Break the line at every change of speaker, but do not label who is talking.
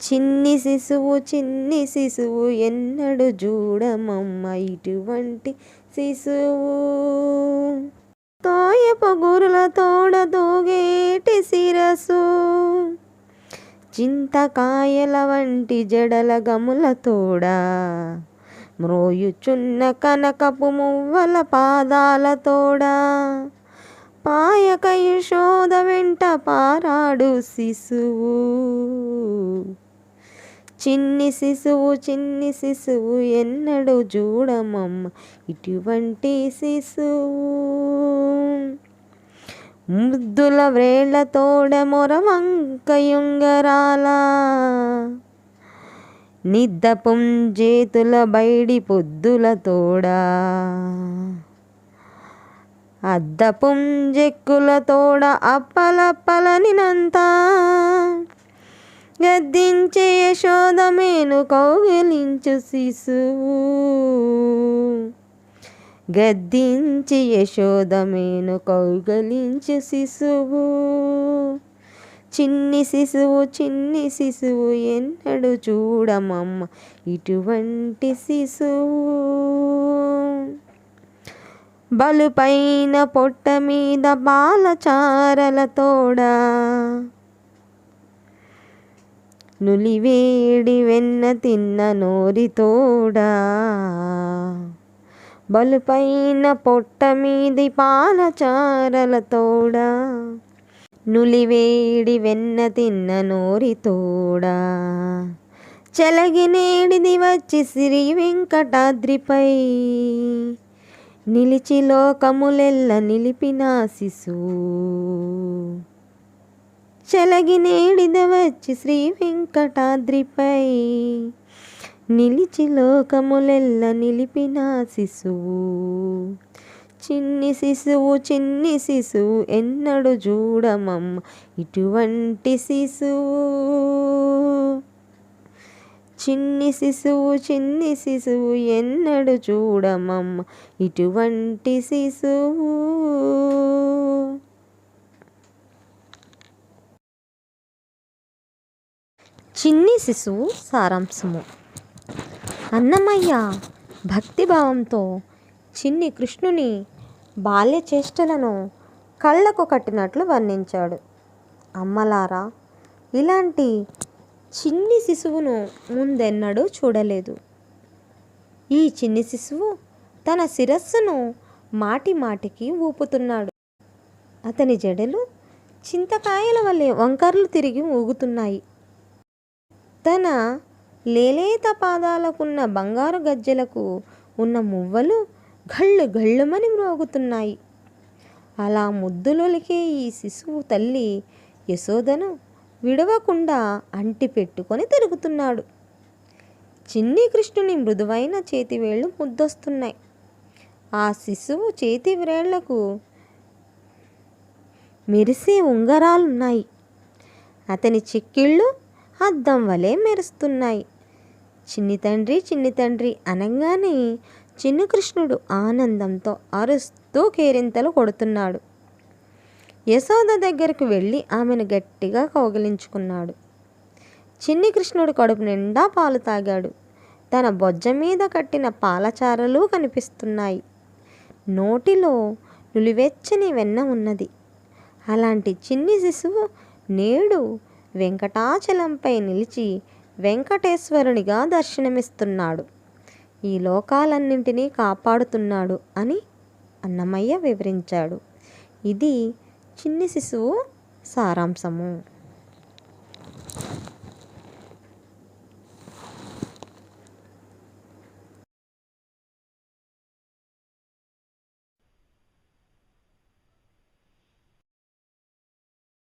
చిన్ని శిశువు చిన్ని శిశువు ఎన్నడు చూడమమ్మ ఇటువంటి శిశువు. తోయ పొగురుల తోడ తోగేటి శిరసు చింతకాయల వంటి జడల గముల తోడా. మ్రోయుచున్న కనకపు మువ్వల పాదాల తోడా. పాయక యశోద వెంట పారాడు శిశువు. చిన్ని శిశువు చిన్ని శిశువు ఎన్నడు చూడమమ్మ. ఇటువంటి శిశువు. ముద్దుల వ్రేళ్ళ తోడ మొరవంకయుంగరాల నిద్దపుం బయడి బైడి పొద్దుల తోడా. అద్ద పుంజెక్కుల తోడ అప్పలప్పలనినంతా గద్దించే యశోదమేను కౌగిలించు శిశువు. గద్దించి యశోదమేను కౌగలించు శిశువు. చిన్ని శిశువు చిన్ని శిశువు ఎన్నడు చూడమమ్మ ఇటువంటి శిశువు. బలుపైన పొట్ట మీద బాలచారల తోడా నులివేడి వెన్న తిన్న నోరి తోడా. బలుపైన పొట్ట మీది పాలచారల తోడా. నులివేడి వెన్న తిన్న నోరితోడా చెలగినేడిది వచ్చి శ్రీ వెంకటాద్రిపై. నిలిచి లోకములెల్ల నిలిపిన శిశువు చెలగినేడిద వచ్చి శ్రీ వెంకటాద్రిపై. నిలిచి లోకములెల్ల నిలిపిన శిశువు. చిన్ని శిశువు చిన్ని శిశువు ఎన్నడు చూడమం ఇటువంటి శిశువు. చిన్ని శిశువు చిన్ని శిశువు ఎన్నడు చూడమం ఇటువంటి శిశువు. చిన్ని శిశువు సారాంశము. అన్నమయ్య భక్తిభావంతో చిన్ని కృష్ణుని బాల్య చేష్టలను కళ్ళకు కట్టినట్లు వర్ణించాడు. అమ్మలారా ఇలాంటి చిన్ని శిశువును ముందెన్నడూ చూడలేదు. ఈ చిన్ని శిశువు తన శిరస్సును మాటి మాటికి ఊపుతున్నాడు. అతని జడలు చింతకాయల వల్లే వంకర్లు తిరిగి ఊగుతున్నాయి. తన లేలేత పాదాలకున్న బంగారు గజ్జెలకు ఉన్న మువ్వలు గళ్ళు గళ్ళుమని మ్రోగుతున్నాయి. అలా ముద్దులొలికే ఈ శిశువు తల్లి యశోదను విడవకుండా అంటి పెట్టుకొని తిరుగుతున్నాడు. చిన్ని కృష్ణుని మృదువైన చేతివేళ్ళు ముద్దొస్తున్నాయి. ఆ శిశువు చేతి వ్రేళ్ళకు మెరిసే ఉంగరాలున్నాయి. అతని చెక్కిళ్ళు అద్దం వలె మెరుస్తున్నాయి. చిన్ని తండ్రి చిన్ని తండ్రి అనగానే చిన్ని కృష్ణుడు ఆనందంతో అరుస్తూ కేరింతలు కొడుతున్నాడు. యశోద దగ్గరకు వెళ్ళి ఆమెను గట్టిగా కౌగిలించుకున్నాడు. చిన్ని కృష్ణుడు కడుపు నిండా పాలు తాగాడు. తన బొజ్జ మీద కట్టిన పాలచారలు కనిపిస్తున్నాయి. నోటిలో నులివెచ్చని వెన్న ఉన్నది. అలాంటి చిన్ని శిశువు నేడు వెంకటాచలంపై నిలిచి వెంకటేశ్వరునిగా దర్శనమిస్తున్నాడు. ఈ లోకాలన్నింటినీ కాపాడుతున్నాడు అని అన్నమయ్య వివరించాడు. ఇది చిన్ని శిశువు సారాంశము.